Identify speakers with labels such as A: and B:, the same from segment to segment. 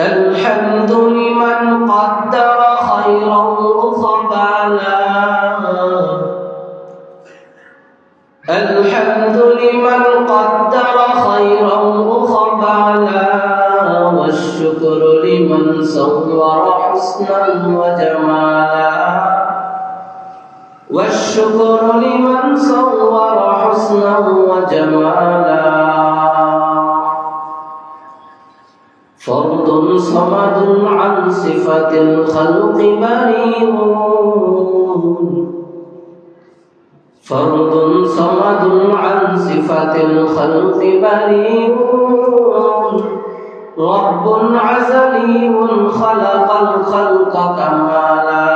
A: الحمد لمن قدر خيرا وفضلا الحمد لمن قدر خيرا وفضلا والشكر لمن صور حسنا وجمالا. والشكر لمن صور حسنا وجمالا. فرد صمد عن صفة الخلق بريء فرد صمد عن صفة الخلق بريء رب عزلي خلق الخلق كمالا.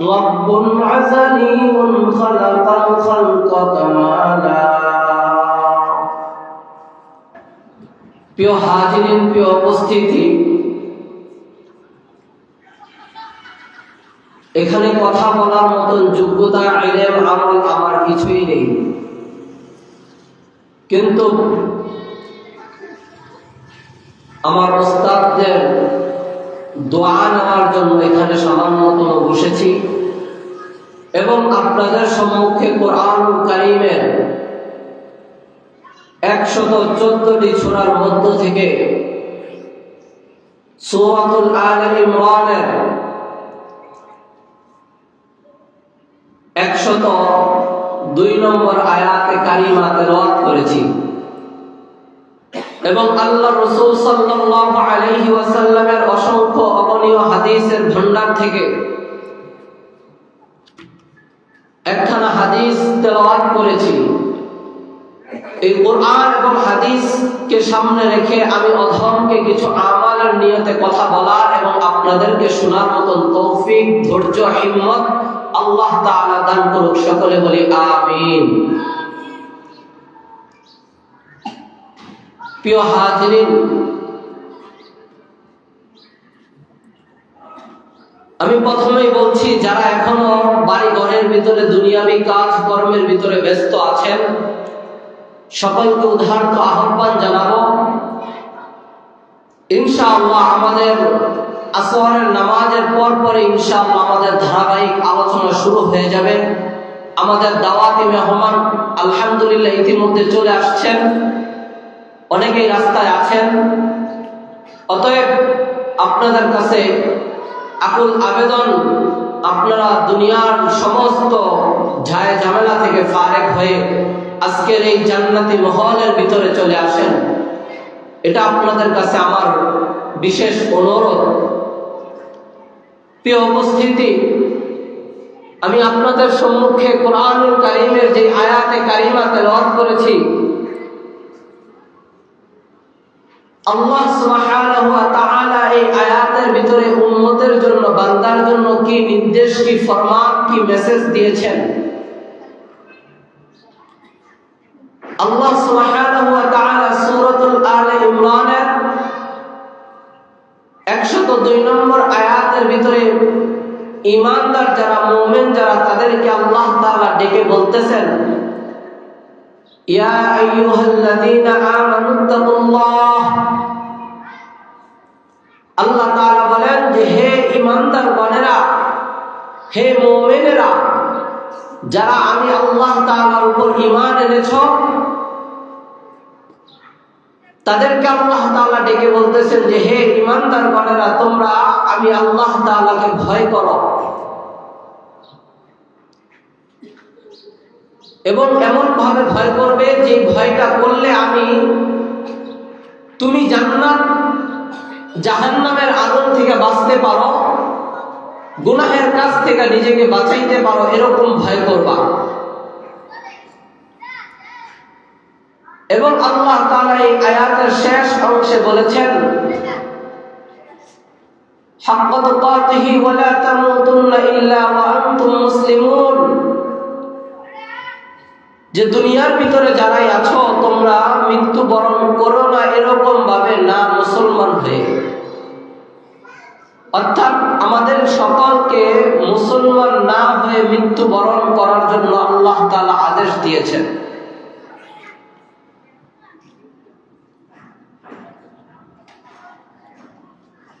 A: رب عزلي خلق الخلق كمالا. প্রিয় হাজিরিন, প্রিয় উপস্থিতি, এখানে কথা বলার মতন যোগ্যতা আমল আমার কিছুই নেই। কিন্তু আমার ওস্তাদদের দোয়া নেওয়ার জন্য এখানে সামান্যতম বসেছি এবং আপনাদের সম্মুখে কোরআন কারিমের একশত চোদ্দটি ছোড়ার মধ্য থেকে সৌরাতুল আল একশত দুই নম্বর আয়াতে করেছি। এবং আল্লাহ রসুল সাল্লাল্লাহু ওয়াসাল্লামের অসংখ্য অগণীয় হাদিসের ভান্ডার থেকে একখানা হাদিস তেলাওয়াত করেছি। এই কোরআন এবং হাদিসকে সামনে রেখে আমি অধমকে কিছু আমালের নিয়তে কথা বলার এবং আপনাদেরকে শোনার মতন তৌফিক, ধৈর্য, হিম্মত আল্লাহ তাআলা দান করুক। সকলে বলি আমিন। প্রিয় হাজিরিন, আমি প্রথমেই বলছি, যারা এখনও বাড়ি ঘরের ভিতরে, দুনিয়াবি কাজ কর্মের ভিতরে ব্যস্ত আছেন সকলকে উদাহরণ আহ্বান জানাব। ইনশাআল্লাহ আমাদের আসরের নামাজের পর পরে ইনশাআল্লাহ আমাদের ধারাবাহিক আলোচনা শুরু হয়ে যাবে। আমাদের দাওয়াতি মেহমান আলহামদুলিল্লাহ ইতিমধ্যে চলে আসছেন। অনেকেই রাস্তায় আছেন। অতএব আপনাদের কাছে আকুল আবেদন, আপনারা দুনিয়ার সমস্ত ঝায় ঝামেলা থেকে ফারেক হয়ে আজকের এই জান্নাতি মহলের ভিতরে চলে আসেন? এটা আপনাদের কাছে আমার বিশেষ অনুরোধ। প্রিয় উপস্থিতি, আমি আপনাদের সম্মুখে কোরআনুল কারিমের যে আয়াতে কারিমা তেলাওয়াত করেছি এই আয়াতের ভিতরে উম্মতের জন্য, বান্দার জন্য কি নির্দেশ, কি ফরমান, কি মেসেজ দিয়েছেন? আল্লাহ সুবহানাহু ওয়া তাআলা সূরাতুল আলে ইমরানের 102 নম্বর আয়াতের ভিতরে ঈমানদার যারা মুমিন যারা তাদেরকে আল্লাহ তাআলা ডেকে বলতেছেন, ইয়া আইয়ুহাল্লাযীনা আমানু তাকুল্লাহ আল্লাহ তাআলা বলেন যে, হে ঈমানদার গণেরা, হে মুমিনেরা, যারা আমি আল্লাহ তাআলার উপর ঈমান এনেছো তাদেরকে আল্লাহ তাআলা ডেকে বলতেছেন যে, হে ইমানদার গণেরা তোমরা, আমি আল্লাহ তাআলাকে ভয় করো। এবং এমন ভাবে ভয় করবে যে, ভয়টা করলে আমি, তুমি জান্নাত, জাহান্নামের আগুন থেকে বাঁচতে পারো, গুনাহের কাছ থেকে নিজেকে বাঁচাইতে পারো, এরকম ভয় করবা। এবং আল্লাহ তাআলা এই আয়াতের শেষ অংশে বলেছেন حق تقاته ولا تموتن إلا وأنتم مسلمون যে দুনিয়ার ভিতরে যারাই আছো তোমরা মৃত্যু বরণ করো না এরকম ভাবে না মুসলমান হয়ে অর্থাৎ আমাদের সকলকে মুসলমান না হয়ে মৃত্যু বরণ করার জন্য আল্লাহ তাআলা আদেশ দিয়েছেন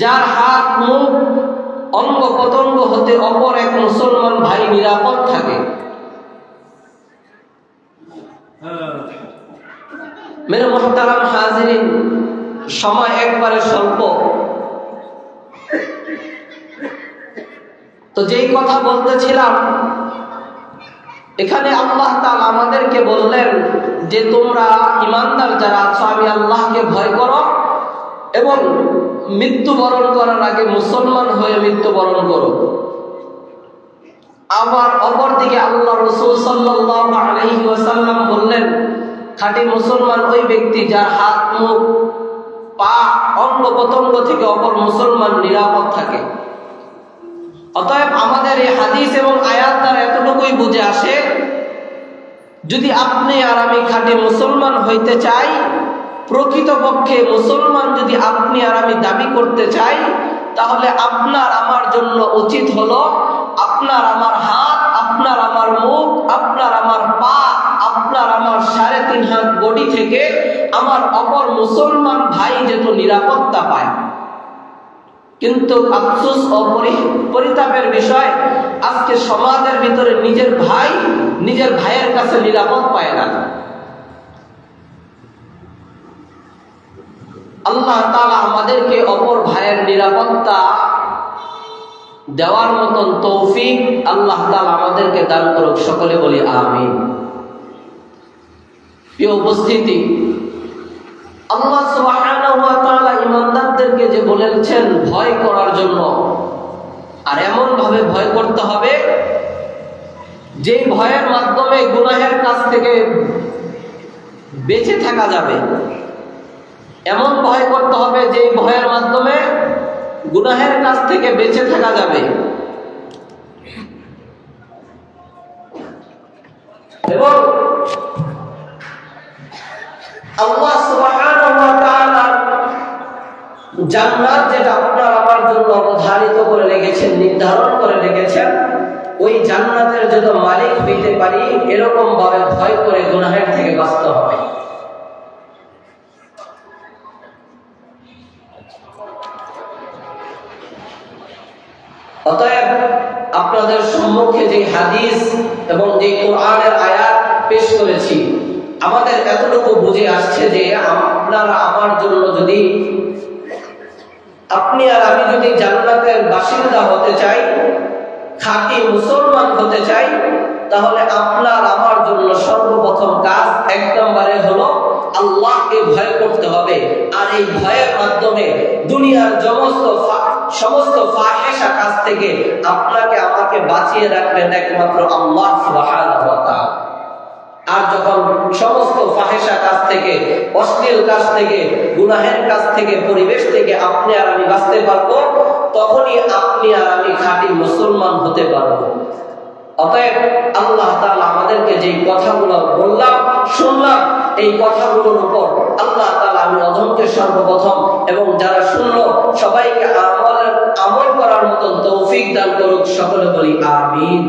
A: যার হাত, মুখ, অঙ্গ পতঙ্গ হতে অপর এক মুসলমান ভাই নিরাপদ থাকে। মেরে মোহতারাম হাজিরিন, সময় একবারে স্বল্প। তো যেই কথা বলতেছিলাম, এখানে আল্লাহ তাল আমাদেরকে বললেন যে, তোমরা ইমানদার যারা আছো, আমি আল্লাহকে ভয় করো। এবং মৃত্যুবরণ করার আগে মুসলমান হয়ে মৃত্যুবরণ করো। আবার অপরদিকে আল্লাহ রসুল আলাইহি বললেন, খাঁটি মুসলমান ওই ব্যক্তি যার হাত, মুখ, পা, অঙ্গ প্রত্যঙ্গ থেকে অপর মুসলমান নিরাপদ থাকে। অতএব আমাদের এই হাদিস এবং আয়াত দ্বারা এতটুকুই বুঝে আসে, যদি আপনি আর আমি খাঁটি মুসলমান হইতে চাই প্রকৃতপক্ষে মুসলমান যদি আপনি আর আমি দাবি করতে চাই, তাহলে আপনার আমার জন্য উচিত হলো আপনার আমার হাত, আপনার আমার মুখ, আপনার আমার পা, আপনার আমার সাড়ে তিন হাত বডি থেকে আমার অপর মুসলমান ভাই যেন নিরাপত্তা পায়। কিন্তু আফসোস ও পরিতাপের বিষয়, আজকে সমাজের ভিতরে নিজের ভাই, নিজের ভাইয়ের কাছে নিরাপদ পায় না। আল্লাহ তালা আমাদেরকে অপর ভাইয়ের নিরাপত্তা দেওয়ার মতন তৌফিক আল্লাহ তালা আমাদেরকে দান করুক। সকলে বলি আমি উপস্থিতি, আল্লাহ ইমানদারদেরকে যে বলেছেন ভয় করার জন্য, আর এমন ভাবে ভয় করতে হবে যে ভয়ের মাধ্যমে গুনাহের কাছ থেকে বেঁচে থাকা যাবে। এমন ভয় করতে হবে যে ভয়ের মাধ্যমে গুনাহের কাছ থেকে বেঁচে থাকা যাবে। এবং জান্নাত যেটা আপনার আমার জন্য অবধারিত করে রেখেছেন, নির্ধারণ করে রেখেছেন, ওই জান্নাতের যত মালিক হইতে পারি এরকম ভাবে ভয় করে গুনাহের থেকে বাঁচতে হবে। অতএব আপনাদের সম্মুখে যে হাদিস এবং যে কোরআনের আয়াত পেশ করেছি, আমাদের এতটুকু বুঝে আসছে যে আপনারা আমার জন্য যদি আপনি আর আমি যদি জান্নাতের বাসিন্দা হতে চাই, খাঁটি মুসলমান হতে চাই, তাহলে আপনার আমার জন্য সর্বপ্রথম কাজ এক নম্বরে হলো আল্লাহকে ভয় করতে হবে। আর এই ভয়ের মাধ্যমে দুনিয়ার সমস্ত সমস্ত ফাহেশা কাজ থেকে আপনাকে আমাকে বাঁচিয়ে রাখবেন একমাত্র আল্লাহ সুবহানাহু ওয়া তাআলা। আর যখন সমস্ত ফাহেসা কাজ থেকে, অশ্লীল কাজ থেকে, গুনাহের কাজ থেকে, পরিবেশ থেকে আপনি আর আমি বাঁচতে পারব, তখনই আপনি আর আমি খাঁটি মুসলমান হতে পারব। অতএব আল্লাহ তাআলা আমাদেরকে যে কথাগুলো বললাম, শুনলাম, এই কথাগুলোর উপর আল্লাহ তাআলা আমি অধমকে সর্বপ্রথম এবং যারা শুনলো, সবাইকে আমল আমল করার মতন তৌফিক দান করুক, সকলে বলি আমিন।